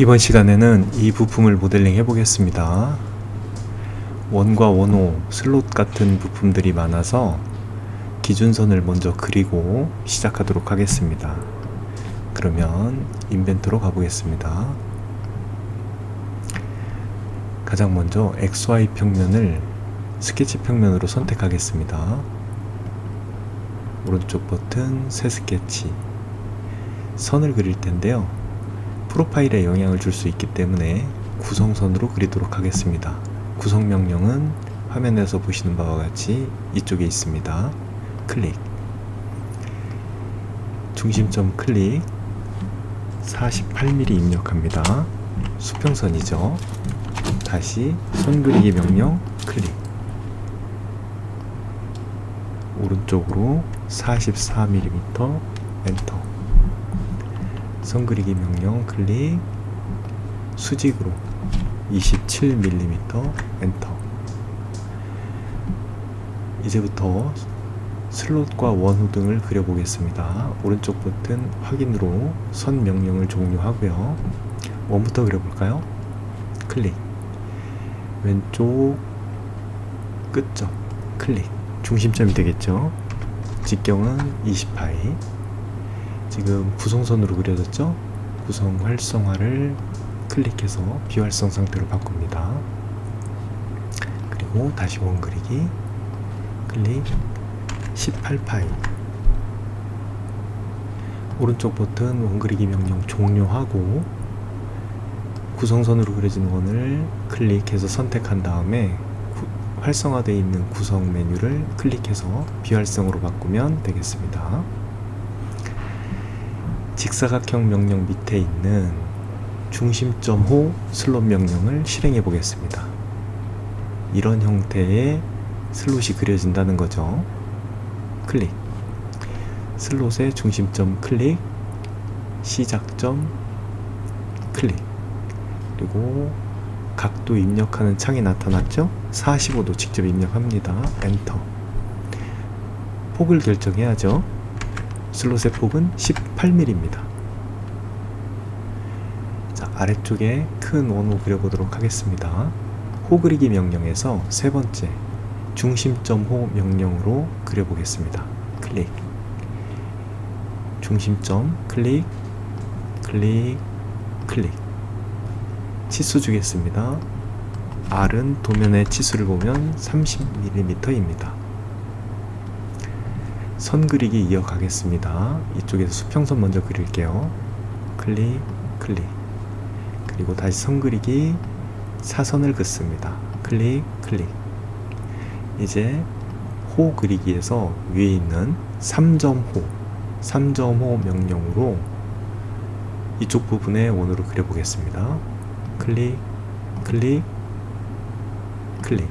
이번 시간에는 이 부품을 모델링 해보겠습니다. 원과 원호, 슬롯 같은 부품들이 많아서 기준선을 먼저 그리고 시작하도록 하겠습니다. 그러면 인벤토로 가보겠습니다. 가장 먼저 XY 평면을 스케치 평면으로 선택하겠습니다. 오른쪽 버튼 새 스케치 선을 그릴 텐데요. 프로파일에 영향을 줄 수 있기 때문에 구성선으로 그리도록 하겠습니다. 구성 명령은 화면에서 보시는 바와 같이 이쪽에 있습니다. 클릭. 중심점 클릭. 48mm 입력합니다. 수평선이죠. 다시 선 그리기 명령 클릭. 오른쪽으로 44mm 엔터. 선 그리기 명령 클릭. 수직으로 27mm 엔터. 이제부터 슬롯과 원호 등을 그려보겠습니다. 오른쪽 버튼 확인으로 선 명령을 종료하고요. 원부터 그려볼까요? 클릭. 왼쪽 끝점 클릭. 중심점이 되겠죠. 직경은 20파이. 지금 구성선으로 그려졌죠? 구성 활성화를 클릭해서 비활성 상태로 바꿉니다. 그리고 다시 원 그리기 클릭 18파이 오른쪽 버튼 원 그리기 명령 종료하고 구성선으로 그려진 원을 클릭해서 선택한 다음에 구, 활성화되어 있는 구성 메뉴를 클릭해서 비활성으로 바꾸면 되겠습니다. 직사각형 명령 밑에 있는 중심점 호 슬롯 명령을 실행해 보겠습니다. 이런 형태의 슬롯이 그려진다는 거죠. 클릭. 슬롯의 중심점 클릭. 시작점 클릭. 그리고 각도 입력하는 창이 나타났죠? 45도 직접 입력합니다. 엔터. 폭을 결정해야죠. 슬롯의 폭은 18mm입니다. 자, 아래쪽에 큰 원호 그려보도록 하겠습니다. 호 그리기 명령에서 세 번째 중심점 호 명령으로 그려보겠습니다. 클릭. 중심점 클릭, 클릭, 클릭. 치수 주겠습니다. R은 도면의 치수를 보면 30mm입니다. 선 그리기 이어가겠습니다. 이쪽에서 수평선 먼저 그릴게요. 클릭, 클릭. 그리고 다시 선 그리기 사선을 긋습니다. 클릭, 클릭. 이제 호 그리기에서 위에 있는 3점호, 3점호 명령으로 이쪽 부분에 원으로 그려보겠습니다. 클릭, 클릭, 클릭.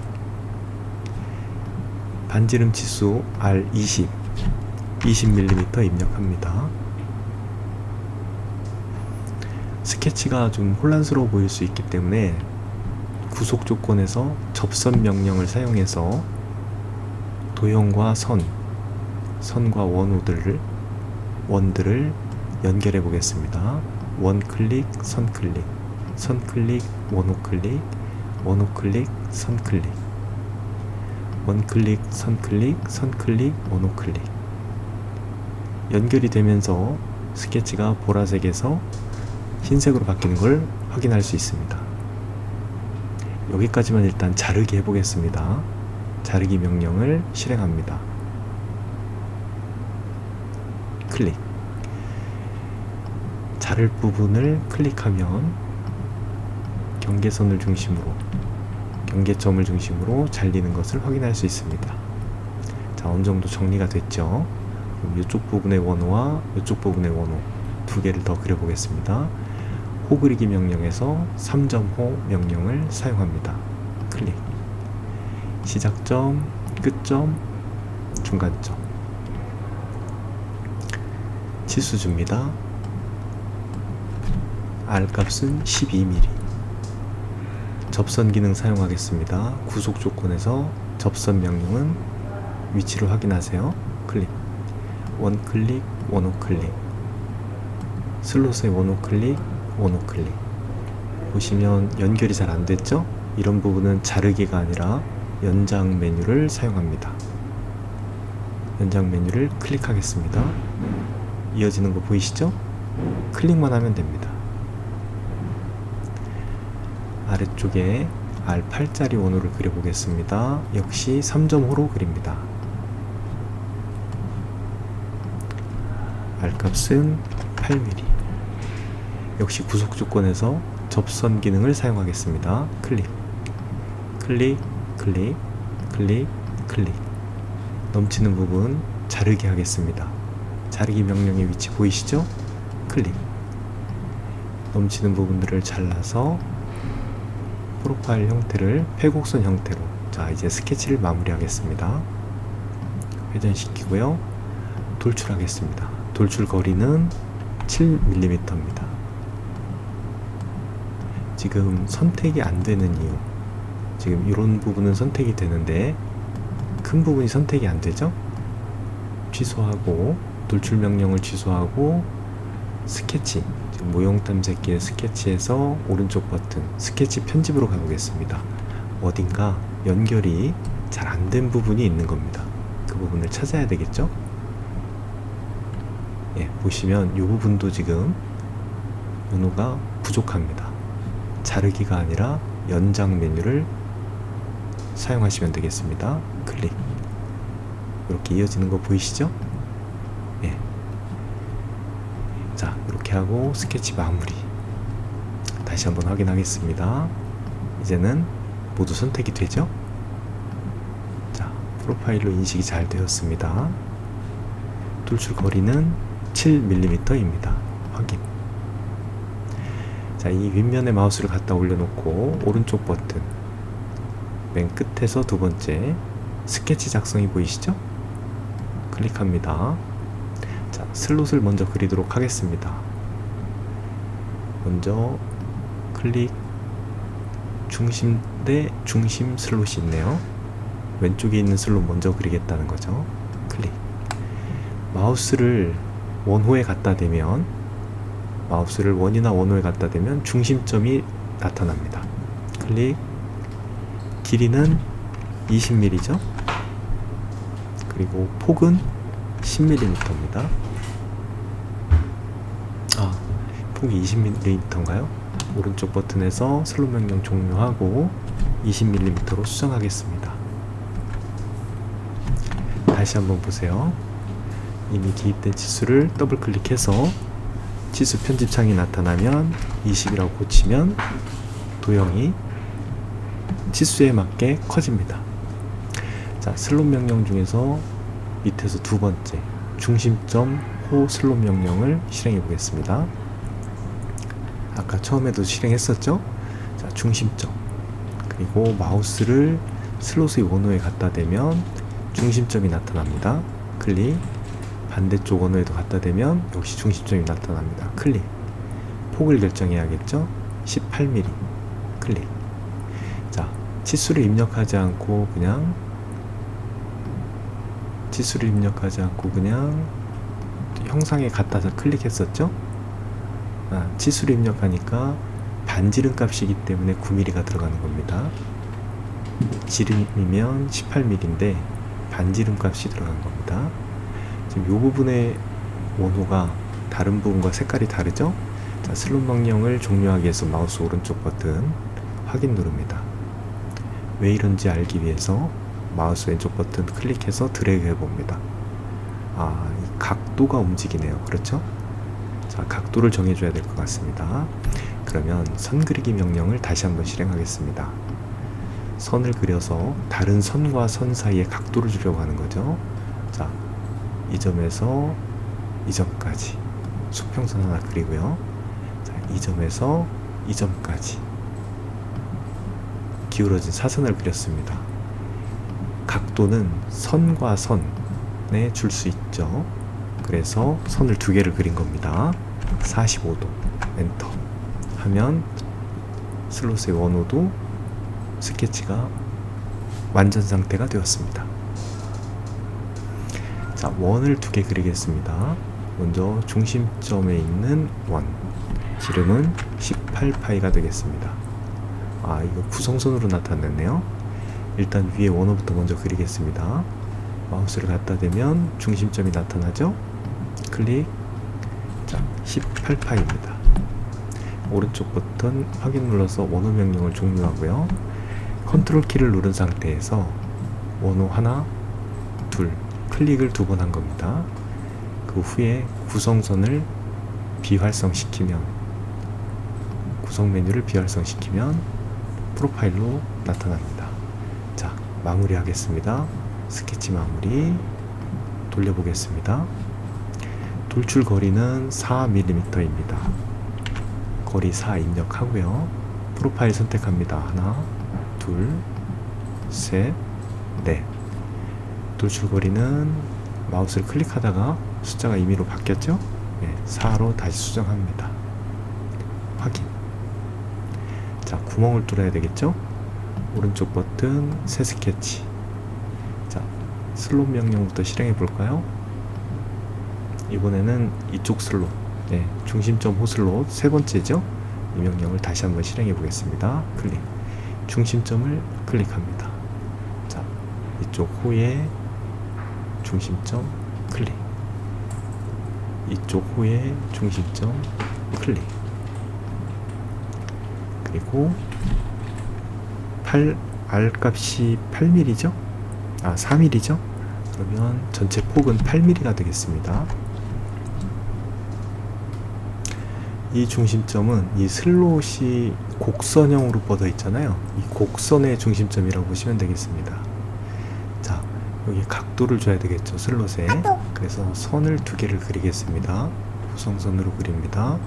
반지름 치수 R20, 20mm 입력합니다. 스케치가 좀 혼란스러워 보일 수 있기 때문에 구속 조건에서 접선 명령을 사용해서 도형과 선, 선과 원호들을 원들을 연결해 보겠습니다. 원 클릭, 선 클릭, 선 클릭, 원호 클릭, 원호 클릭, 선 클릭, 원 클릭, 선 클릭, 선 클릭, 원호 클릭. 연결이 되면서 스케치가 보라색에서 흰색으로 바뀌는 걸 확인할 수 있습니다. 여기까지만 일단 자르기 해보겠습니다. 자르기 명령을 실행합니다. 클릭. 자를 부분을 클릭하면 경계선을 중심으로 경계점을 중심으로 잘리는 것을 확인할 수 있습니다. 자, 어느 정도 정리가 됐죠? 이쪽 부분의 원호와 이쪽 부분의 원호 두 개를 더 그려보겠습니다. 호 그리기 명령에서 3점호 명령을 사용합니다. 클릭. 시작점, 끝점, 중간점. 치수 줍니다. R 값은 12mm. 접선 기능 사용하겠습니다. 구속 조건에서 접선 명령은 위치를 확인하세요. 클릭. 원 클릭, 원호 클릭. 슬롯의 원호 클릭, 원호 클릭. 보시면 연결이 잘 안 됐죠? 이런 부분은 자르기가 아니라 연장 메뉴를 사용합니다. 연장 메뉴를 클릭하겠습니다. 이어지는 거 보이시죠? 클릭만 하면 됩니다. 아래쪽에 R8짜리 원호를 그려보겠습니다. 역시 3.5로 그립니다. R값은 8mm. 역시 구속 조건에서 접선 기능을 사용하겠습니다. 클릭, 클릭, 클릭, 클릭, 클릭. 넘치는 부분 자르기 하겠습니다. 자르기 명령의 위치 보이시죠? 클릭. 넘치는 부분들을 잘라서 프로파일 형태를 폐곡선 형태로 자 이제 스케치를 마무리하겠습니다. 회전시키고요. 돌출하겠습니다. 돌출 거리는 7mm입니다. 지금 선택이 안 되는 이유 지금 이런 부분은 선택이 되는데 큰 부분이 선택이 안 되죠? 취소하고 돌출 명령을 취소하고 스케치 지금 모형 탐색기의 스케치에서 오른쪽 버튼 스케치 편집으로 가보겠습니다. 어딘가 연결이 잘 안 된 부분이 있는 겁니다. 그 부분을 찾아야 되겠죠? 예, 보시면 이 부분도 지금 번호가 부족합니다. 자르기가 아니라 연장 메뉴를 사용하시면 되겠습니다. 클릭. 이렇게 이어지는 거 보이시죠? 예. 자, 이렇게 하고 스케치 마무리. 다시 한번 확인하겠습니다. 이제는 모두 선택이 되죠? 자, 프로파일로 인식이 잘 되었습니다. 돌출 거리는 7mm입니다. 확인. 자, 이 윗면에 마우스를 갖다 올려놓고 오른쪽 버튼 맨 끝에서 두 번째 스케치 작성이 보이시죠? 클릭합니다. 자, 슬롯을 먼저 그리도록 하겠습니다. 먼저 클릭 중심 대 중심 슬롯이 있네요. 왼쪽에 있는 슬롯 먼저 그리겠다는 거죠. 클릭. 마우스를 원호에 갖다 대면 마우스를 원이나 원호에 갖다 대면 중심점이 나타납니다. 클릭. 길이는 20mm죠. 그리고 폭은 10mm입니다. 아, 폭이 20mm인가요? 오른쪽 버튼에서 슬롯 명령 종료하고 20mm로 수정하겠습니다. 다시 한번 보세요. 이미 기입된 치수를 더블 클릭해서 치수 편집창이 나타나면 20이라고 고치면 도형이 치수에 맞게 커집니다. 자, 슬롯 명령 중에서 밑에서 두 번째 중심점 호 슬롯 명령을 실행해 보겠습니다. 아까 처음에도 실행했었죠? 자, 중심점. 그리고 마우스를 슬롯의 원호에 갖다 대면 중심점이 나타납니다. 클릭. 반대쪽 원호에도 갖다 대면 역시 중심점이 나타납니다. 클릭. 폭을 결정해야겠죠? 18mm. 클릭. 자, 치수를 입력하지 않고 그냥 치수를 입력하지 않고 그냥 형상에 갖다서 클릭했었죠? 아, 치수를 입력하니까 반지름 값이기 때문에 9mm가 들어가는 겁니다. 지름이면 18mm인데 반지름 값이 들어간 겁니다. 지금 이 부분의 원호가 다른 부분과 색깔이 다르죠? 자, 슬롯 명령을 종료하기 위해서 마우스 오른쪽 버튼 확인 누릅니다. 왜 이런지 알기 위해서 마우스 왼쪽 버튼 클릭해서 드래그 해봅니다. 아, 이 각도가 움직이네요. 그렇죠? 자, 각도를 정해줘야 될 것 같습니다. 그러면 선 그리기 명령을 다시 한번 실행하겠습니다. 선을 그려서 다른 선과 선 사이에 각도를 주려고 하는 거죠. 자, 이 점에서 이 점까지 수평선 하나 그리고요. 자, 이 점에서 이 점까지 기울어진 사선을 그렸습니다. 각도는 선과 선에 줄 수 있죠. 그래서 선을 두 개를 그린 겁니다. 45도 엔터 하면 슬롯의 원호도 스케치가 완전 상태가 되었습니다. 자, 원을 두 개 그리겠습니다. 먼저 중심점에 있는 원. 지름은 18파이가 되겠습니다. 아, 이거 구성선으로 나타냈네요. 일단 위에 원호부터 먼저 그리겠습니다. 마우스를 갖다 대면 중심점이 나타나죠? 클릭. 자, 18파입니다. 오른쪽 버튼 확인 눌러서 원호 명령을 종료하고요. 컨트롤 키를 누른 상태에서 원호 하나, 둘, 클릭을 두 번 한 겁니다. 그 후에 구성선을 비활성시키면 구성 메뉴를 비활성시키면 프로파일로 나타납니다. 자, 마무리하겠습니다. 스케치 마무리 돌려보겠습니다. 돌출 거리는 4mm입니다. 거리 4 입력하고요. 프로파일 선택합니다. 하나, 둘, 셋, 넷. 돌출 거리는 마우스를 클릭하다가 숫자가 임의로 바뀌었죠? 네, 4로 다시 수정합니다. 확인. 자, 구멍을 뚫어야 되겠죠? 오른쪽 버튼 새 스케치. 자, 슬롯 명령부터 실행해 볼까요? 이번에는 이쪽 슬롯, 네, 중심점 호슬롯 세 번째죠? 이 명령을 다시 한번 실행해 보겠습니다. 클릭. 중심점을 클릭합니다. 자, 이쪽 호에 중심점 클릭. 이쪽 호에 중심점 클릭. 그리고 8 R 값이 8mm죠? 아, 4mm죠? 그러면 전체 폭은 8mm가 되겠습니다. 이 중심점은 이 슬롯이 곡선형으로 뻗어 있잖아요. 이 곡선의 중심점이라고 보시면 되겠습니다. 자, 여기 각도를 줘야 되겠죠, 슬롯에. 그래서 선을 두 개를 그리겠습니다. 구성선으로 그립니다.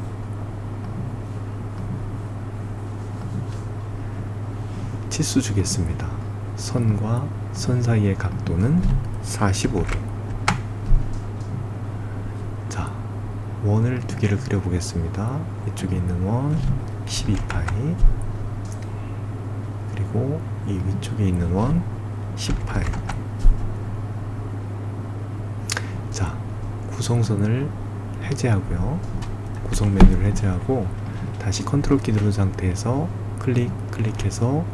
치수 주겠습니다. 선과 선 사이의 각도는 45도. 자, 원을 두 개를 그려보겠습니다. 이쪽에 있는 원 12파이 그리고 이 위쪽에 있는 원10파이 자, 구성선을 해제하고요. 구성 메뉴를 해제하고 다시 컨트롤 키 누른 상태에서 클릭 클릭해서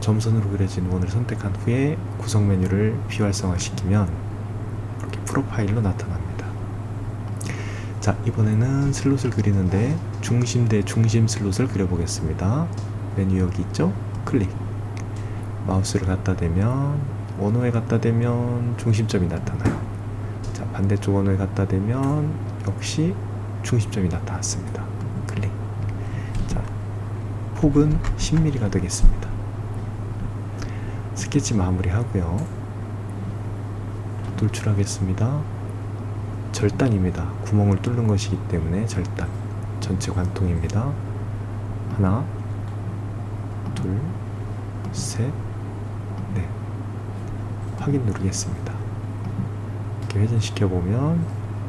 점선으로 그려진 원을 선택한 후에 구성 메뉴를 비활성화시키면 이렇게 프로파일로 나타납니다. 자, 이번에는 슬롯을 그리는데 중심 대 중심 슬롯을 그려보겠습니다. 메뉴 여기 있죠? 클릭. 마우스를 갖다 대면 원호에 갖다 대면 중심점이 나타나요. 자, 반대쪽 원호에 갖다 대면 역시 중심점이 나타났습니다. 클릭. 자, 폭은 10mm가 되겠습니다. 스케치 마무리하고요. 돌출하겠습니다. 절단입니다. 구멍을 뚫는 것이기 때문에 절단. 전체 관통입니다. 하나, 둘, 셋, 넷. 확인 누르겠습니다. 이렇게 회전시켜 보면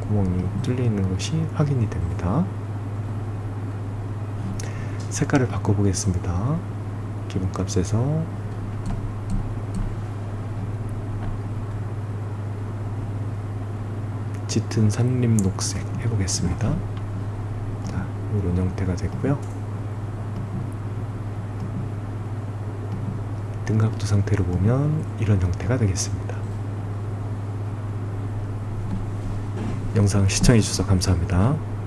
구멍이 뚫려 있는 것이 확인이 됩니다. 색깔을 바꿔 보겠습니다. 기본값에서 짙은 산림 녹색 해보겠습니다. 자, 이런 형태가 됐고요. 등각도 상태로 보면 이런 형태가 되겠습니다. 영상 시청해주셔서 감사합니다.